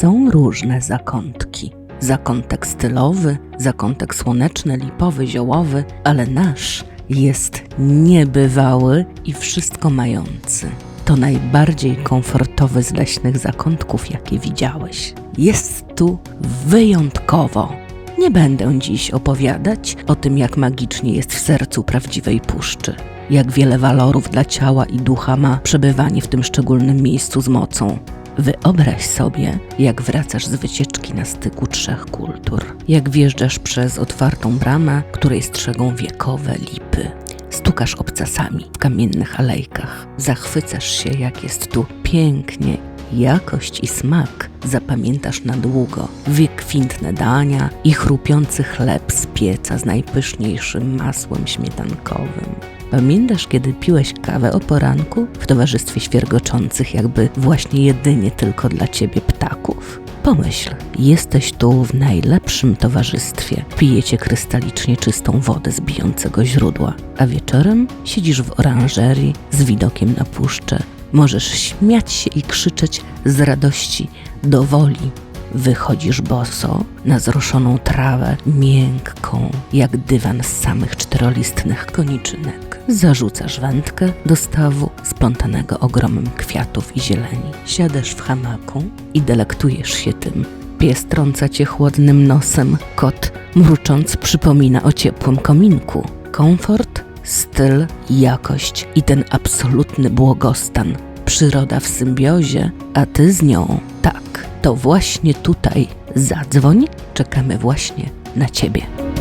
Są różne zakątki. Zakątek stylowy, zakątek słoneczny, lipowy, ziołowy, ale nasz jest niebywały i wszystko mający. To najbardziej komfortowy z leśnych zakątków, jakie widziałeś. Jest tu wyjątkowo. Nie będę dziś opowiadać o tym, jak magicznie jest w sercu prawdziwej puszczy, jak wiele walorów dla ciała i ducha ma przebywanie w tym szczególnym miejscu z mocą. Wyobraź sobie, jak wracasz z wycieczki na styku trzech kultur, jak wjeżdżasz przez otwartą bramę, której strzegą wiekowe lipy. Stukasz obcasami w kamiennych alejkach, zachwycasz się, jak jest tu pięknie Jakość i smak zapamiętasz na długo. Wykwintne dania i chrupiący chleb z pieca z najpyszniejszym masłem śmietankowym. Pamiętasz, kiedy piłeś kawę o poranku w towarzystwie świergoczących, jakby właśnie jedynie tylko dla ciebie ptaków? Pomyśl, jesteś tu w najlepszym towarzystwie. Pijecie krystalicznie czystą wodę z bijącego źródła, a wieczorem siedzisz w oranżerii z widokiem na puszczę Możesz śmiać się i krzyczeć z radości do woli. Wychodzisz boso na zroszoną trawę, miękką, jak dywan z samych czterolistnych koniczynek. Zarzucasz wędkę do stawu splątanego ogromem kwiatów i zieleni. Siadasz w hamaku i delektujesz się tym. Pies trąca cię chłodnym nosem, kot mrucząc przypomina o ciepłym kominku. Komfort styl, jakość i ten absolutny błogostan. Przyroda w symbiozie, a ty z nią. Tak, to właśnie tutaj. Zadzwoń, czekamy właśnie na ciebie.